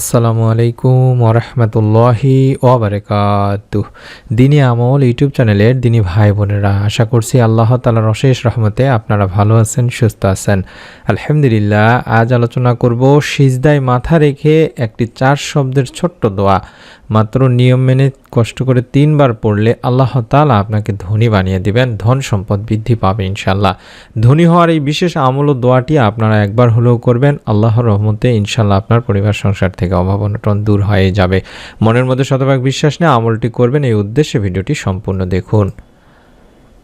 আসসালামু আলাইকুম ওরহমতুল্লাহি ওবরাকাত। দিনী আমল ইউটিউব চ্যানেলের দিনী ভাই বোনেরা, আশা করছি আল্লাহ তালার অশেষ রহমতে আপনারা ভালো আছেন, সুস্থ আছেন। আলহামদুলিল্লাহ, আজ আলোচনা করব সিজদায় মাথা রেখে একটি চার শব্দের ছোট্ট দোয়া। মাত্র নিয়ম মেনে কষ্ট করে তিনবার পড়লে আল্লাহ তালা আপনাকে ধনী বানিয়ে দিবেন, ধন সম্পদ বৃদ্ধি পাবে ইনশাল্লাহ ধনী হওয়ার এই বিশেষ আমল ও দোয়াটি আপনারা একবার হলেও করবেন, আল্লাহর রহমতে ইনশাল্লাহ আপনার পরিবার, সংসার থেকে অভাব অনটন দূর হয়ে যাবে। মনের মধ্যে শতভাগ বিশ্বাস নিয়ে আমলটি করবেন এই উদ্দেশ্যে ভিডিওটি সম্পূর্ণ দেখুন।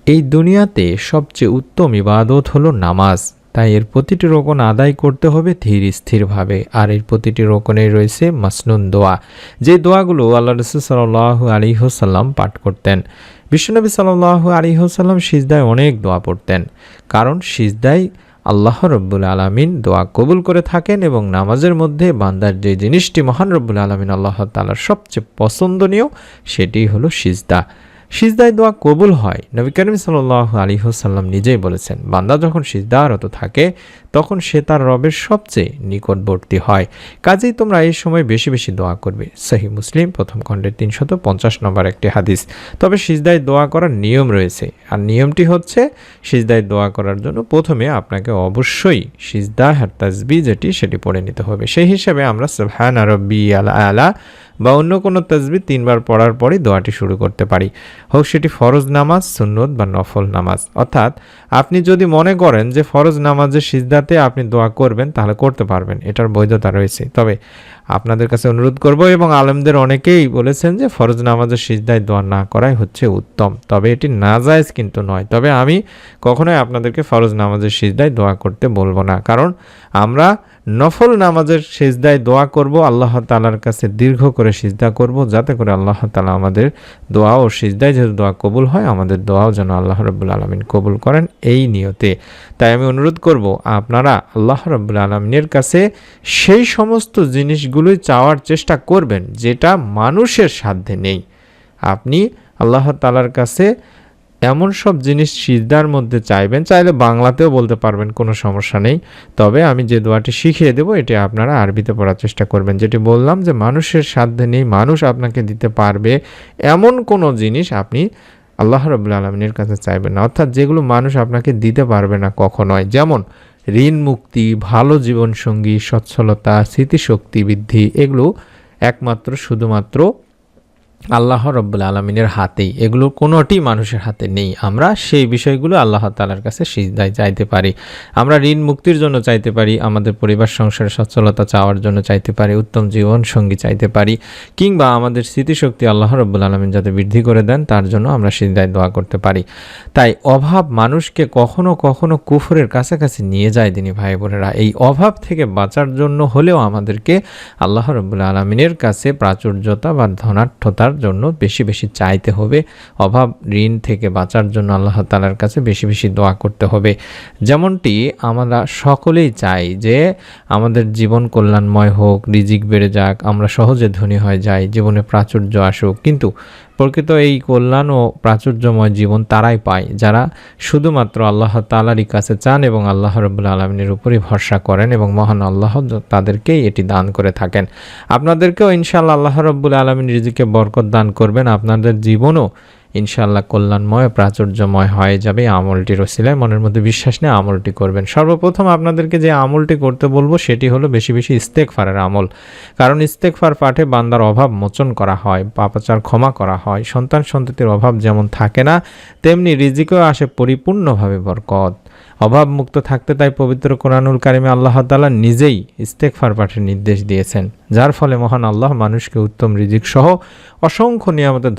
এই দুনিয়াতে সবচেয়ে উত্তম ইবাদত হলো নামাজ। তাই এর প্রতিটি রোকন আদায় করতে হবে ধীর স্থিরভাবে। আর এর প্রতিটি রোকনেই রয়েছে মাসনুন দোয়া। যে দোয়াগুলো আল্লাহ রসুল সাল্লাহ আলিহসাল্লাম পাঠ করতেন। বিশ্বনবী সাল্লাহ আলিহসাল্লাম সিজদায় অনেক দোয়া পড়তেন। কারণ সিজদায় আল্লাহ রব্বুল আলমিন দোয়া কবুল করে থাকেন এবং নামাজের মধ্যে বান্দার যে জিনিসটি মহান রব্বুল আলমিন আল্লাহ তালার সবচেয়ে পছন্দনীয়, সেটি হলো সিজদা। সিজদায় দোয়া কবুল হয়। নবী করিম সাল্লাহ আলী হোসাল্লাম নিজেই বলেছেন, বান্দা যখন সিজদারত থাকে, তখন সে তার রবের সবচেয়ে নিকটবর্তী হয়। কাজেই তোমরা এই সময় বেশি বেশি দোয়া করবে। সহি মুসলিম, প্রথম খণ্ডের তিনশত পঞ্চাশ নম্বর একটি হাদিস। তবে সিজদায় দোয়া করার নিয়ম রয়েছে। আর নিয়মটি হচ্ছে, সিজদায় দোয়া করার জন্য প্রথমে আপনাকে অবশ্যই সিজদা হার তাজবি যেটি, সেটি পড়ে নিতে হবে। সেই হিসাবে আমরা সাবহান আরব্বি আলা আলা বা অন্য কোনো তসবি তিনবার পড়ার পরই দোয়াটি শুরু করতে পারি। হোক সেটি ফরজ নামাজ, সুন্নত বা নফল নামাজ। অর্থাৎ আপনি যদি মনে করেন যে ফরজ নামাজের সিজদাতে আপনি দোয়া করবেন, তাহলে করতে পারবেন। এটার বৈধতা রয়েছে। তবে আপনাদের কাছে অনুরোধ করব এবং আলেমদের অনেকেই বলেছেন যে ফরজ নামাজের সিজদায় দোয়া না করাই হচ্ছে উত্তম। তবে এটি না জায়েজ কিন্তু নয়। তবে আমি কখনোই আপনাদেরকে ফরজ নামাজের সিজদায় দোয়া করতে বলব না। কারণ আমরা নফল নামাজের সিজদায় দোয়া করব, আল্লাহ তালার কাছে দীর্ঘ করে সিজদা করব, যাতে করে আল্লাহ তালা আমাদের দোয়া ও সিজদায় যেহেতু দোয়া কবুল হয়, আমাদের দোয়াও যেন আল্লাহ রব্বুল আলমিন কবুল করেন এই নিয়তে। তাই আমি অনুরোধ করব, আপনারা আল্লাহ রব্বুল আলমিনের কাছে সেই সমস্ত জিনিসগুলোই চাওয়ার চেষ্টা করবেন, যেটা মানুষের সাধ্যে নেই। আপনি আল্লাহ তালার কাছে এমন সব জিনিস সিজদার মধ্যে চাইবেন, চাইলে বাংলাতেও বলতে পারবেন, কোনো সমস্যা নেই। তবে আমি যে দোয়াটি শিখিয়ে দেবো, এটি আপনারা আরবিতে পড়ার চেষ্টা করবেন, যেটি বললাম যে মানুষের সাধ্যে নেই, মানুষ আপনাকে দিতে পারবে। এমন কোনো জিনিস আপনি আল্লাহ রবুল্লা আলমিনের কাছে চাইবেন না। অর্থাৎ যেগুলো মানুষ আপনাকে দিতে পারবে না কখনোই। যেমন ঋণ মুক্তি ভালো জীবনসঙ্গী সচ্ছলতা স্মৃতিশক্তি বৃদ্ধি এগুলো একমাত্র শুধুমাত্র আল্লাহ রব্বুল আলমিনের হাতেই। এগুলো কোনোটি মানুষের হাতে নেই। আমরা সেই বিষয়গুলো আল্লাহ তালার কাছে সিজদায় চাইতে পারি। আমরা ঋণ মুক্তির জন্য চাইতে পারি। আমাদের পরিবার, সংসারে সচ্ছলতা চাওয়ার জন্য চাইতে পারি। উত্তম জীবন সঙ্গী চাইতে পারি। কিংবা আমাদের স্মৃতিশক্তি আল্লাহ রব্বুল আলমিন যাতে বৃদ্ধি করে দেন, তার জন্য আমরা সিজদায় দোয়া করতে পারি। তাই অভাব মানুষকে কখনো কখনো কুফরের কাছাকাছি নিয়ে যায়, দিনী ভাই বোনেরা এই অভাব থেকে বাঁচার জন্য হলেও আমাদেরকে আল্লাহ রব্বুল আলমিনের কাছে প্রাচুর্যতা বা ধনাঢ্যতার জন্য বেশি বেশি চাইতে হবে। অভাব, ঋণ থেকে বাঁচার জন্য আল্লাহ তালার কাছে বেশি বেশি দোয়া করতে হবে। যেমনটি আমরা সকলেই চাই যে আমাদের জীবন কল্যাণময় হোক, রিজিক বেড়ে যাক, আমরা সহজে ধনী হয়ে যাই, জীবনে প্রাচুর্য আসুক। কিন্তু প্রকৃত এই কল্যাণ ও প্রাচুর্যময় জীবন তারাই পায়, যারা শুধুমাত্র আল্লাহ তালারই কাছে চান এবং আল্লাহ রবুল্লা আলমিনের উপরই ভরসা করেন এবং মহান আল্লাহ তাদেরকেই এটি দান করে থাকেন। আপনাদেরকেও ইনশাআল্লাহ আল্লাহ রব্বুল আলমিন রিজিকে বরকত দান করবেন, আপনাদের জীবনও ইনশাআল্লাহ কল্যাণময়, প্রাচুর্যময় হয়ে যাবে। আমলটির ওসিলায় মনের মধ্যে বিশ্বাস নিয়ে আমলটি করবেন। সর্বপ্রথম আপনাদেরকে যে আমলটি করতে বলব, সেটি হলো বেশি বেশি ইস্তেকফারের আমল। কারণ ইস্তেকফার পাঠে বান্দার অভাব মোচন করা হয়, পাপাচার ক্ষমা করা হয়, সন্তান সন্ততির অভাব যেমন থাকে না, তেমনি রিজিকেও আসে পরিপূর্ণভাবে বরকত। অভাবমুক্ত থাকতে তাই পবিত্র কোরআনুল কারিমে আল্লাহ তালা নিজেই ইস্তেকফার পাঠের নির্দেশ দিয়েছেন, যার ফলে মহান আল্লাহ মানুষকে উত্তম রিজিক সহ অসংখ্য নিয়ামতে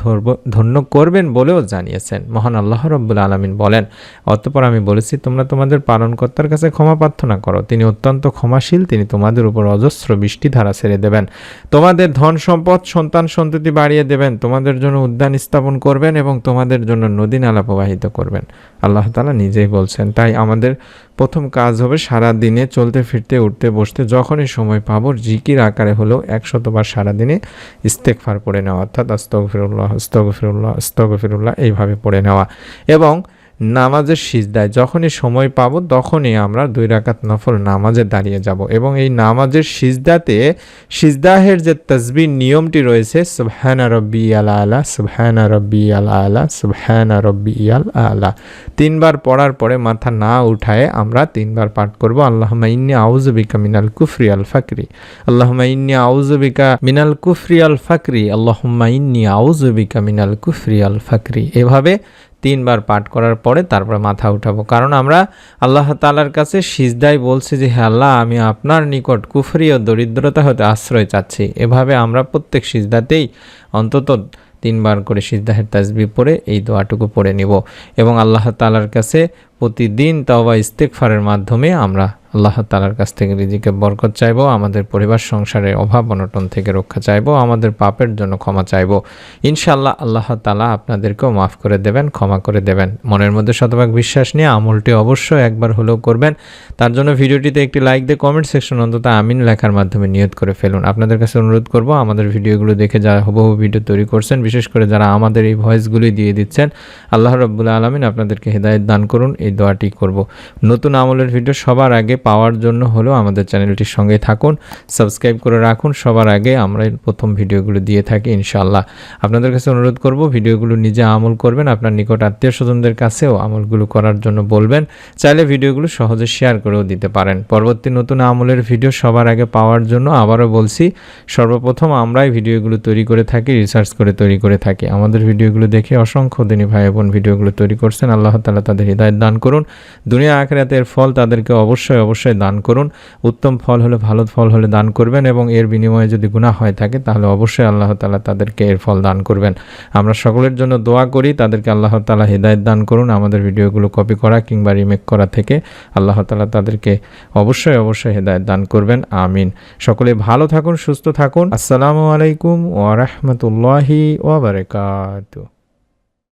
ধন্য করবেন বলেও জানিয়েছেন। মহান আল্লাহ রব্বুল আলমিন বলেন, অতপর আমি বলেছি, তোমরা তোমাদের পালনকর্তার কাছে ক্ষমা প্রার্থনা করো। তিনি অত্যন্ত ক্ষমাশীল, তিনি তোমাদের উপর অজস্র বৃষ্টি ধারা ছেড়ে দেবেন। তোমাদের ধন সম্পদ, সন্তান সন্ততি বাড়িয়ে দেবেন। তোমাদের জন্য উদ্যান স্থাপন করবেন এবং তোমাদের জন্য নদী নালা প্রবাহিত করবেন। আল্লাহ তালা নিজেই বলছেন, তাই আমাদের প্রথম কাজ হবে সারা দিনে চলতে, ফিরতে, উঠতে, বসতে যখনই সময় পাবো, জিকির আকারে হলেও একশতবার সারাদিনে ইস্তেকফার পড়ে নেওয়া, অর্থাৎ আস্তগফিরুল্লাহ আস্তগফিরুল্লাহ আস্তগফিরুল্লাহ, এইভাবে পড়ে নেওয়া। এবং নামাজের সিজদায় যখনই সময় পাবো, তখনই আমরা দুই রাকাত নফল নামাজে দাঁড়িয়ে যাব। এবং এই নামাজের সিজদাতে সিজদাহের যে তসবির নিয়মটি রয়েছে, সুবহানা রব্বি আলা আলা সুবহানা রব্বি আলা আলা সুবহানা রব্বি আল। আলা তিনবার পড়ার পরে মাথা না উঠায় আমরা তিনবার পাঠ করব, আল্লাহুম্মা ইন্নি আউযুবিকা মিনাল কুফরি আল ফাকরি। আল্লাহুম্মা ইন্নি আউযুবিকা মিনাল কুফরি আল ফাকরি। আল্লাহুম্মা ইন্নি আউযুবিকা মিনাল কুফরি আল ফাকরি। এভাবে তিনবার পাঠ করার পরে তারপরে মাথা উঠাবো। কারণ আমরা আল্লাহ তালার কাছে সিজদাই বলছি যে হ্যাঁ আল্লাহ, আমি আপনার নিকট কুফরি ও দরিদ্রতা হতে আশ্রয় চাচ্ছি। এভাবে আমরা প্রত্যেক সিজদাতেই অন্তত তিনবার করে সিজদাহের তাজবি পড়ে এই দোয়াটুকু পড়ে নিব। এবং আল্লাহ তালার কাছে প্রতিদিন তাওবা ইস্তেকফারের মাধ্যমে আমরা আল্লাহ তালার কাছ থেকে রিজিকে বরকত চাইব, আমাদের পরিবার সংসারের অভাব, অনটন থেকে রক্ষা চাইব, আমাদের পাপের জন্য ক্ষমা চাইব। ইনশাল্লাহ আল্লাহ তালা আপনাদেরকেও মাফ করে দেবেন, ক্ষমা করে দেবেন। মনের মধ্যে শতভাগ বিশ্বাস নিয়ে আমলটি অবশ্যই একবার হলেও করবেন। তার জন্য ভিডিওটিতে একটি লাইক দিয়ে কমেন্ট সেকশন অন্তত আমিন লেখার মাধ্যমে নিয়ত করে ফেলুন। আপনাদের কাছে অনুরোধ করব, আমাদের ভিডিওগুলো দেখে যারা হুবহু ভিডিও তৈরি করছেন, বিশেষ করে যারা আমাদের এই ভয়েসগুলি দিয়ে দিচ্ছেন, আল্লাহ রব্বুল্লা আলমিন আপনাদেরকে হেদায়ত দান করুন, এই দোয়াটি করব। নতুন আমলের ভিডিও সবার আগে পাওয়ার জন্য হলেও আমাদের চ্যানেলটির সঙ্গে থাকুন, সাবস্ক্রাইব করে রাখুন। সবার আগে আমরা প্রথম ভিডিওগুলো দিয়ে থাকি ইনশাল্লাহ আপনাদের কাছে অনুরোধ করব, ভিডিওগুলো নিজে আমল করবেন, আপনার নিকট আত্মীয় স্বজনদের কাছেও আমলগুলো করার জন্য বলবেন। চাইলে ভিডিওগুলো সহজে শেয়ার করেও দিতে পারেন। পরবর্তী নতুন আমলের ভিডিও সবার আগে পাওয়ার জন্য আবারও বলছি, সর্বপ্রথম আমরাই ভিডিওগুলো তৈরি করে থাকি, রিসার্চ করে তৈরি করে থাকি। আমাদের ভিডিওগুলো দেখে অসংখ্য দিনী ভাই বোন ভিডিওগুলো তৈরি করছেন। আল্লাহ তালা তাদের হৃদায়ত দান করুন। দুনিয়া আখরাতের ফল তাদেরকে অবশ্যই অবশ্যই দান করুন। উত্তম ফল হলে ভালো ফল হলে দান করবেন এবং এর বিনিময়ে যদি গুনাহ হয় থাকে তাহলে অবশ্যই আল্লাহ তালা তাদেরকে এর ফল দান করবেন। আমরা সকলের জন্য দোয়া করি, তাদেরকে আল্লাহ তালা হৃদায়ত দান করুন, আমাদের ভিডিওগুলো কপি করা কিংবা রিমেক করা থেকে আল্লাহ তালা তাদেরকে অবশ্যই অবশ্যই হৃদায়ত দান করবেন, আমিন। সকলে ভালো থাকুন, সুস্থ থাকুন। আসসালামু আলাইকুম ওয়া রাহমাতুল্লাহি ওয়া বারাকাতুহু।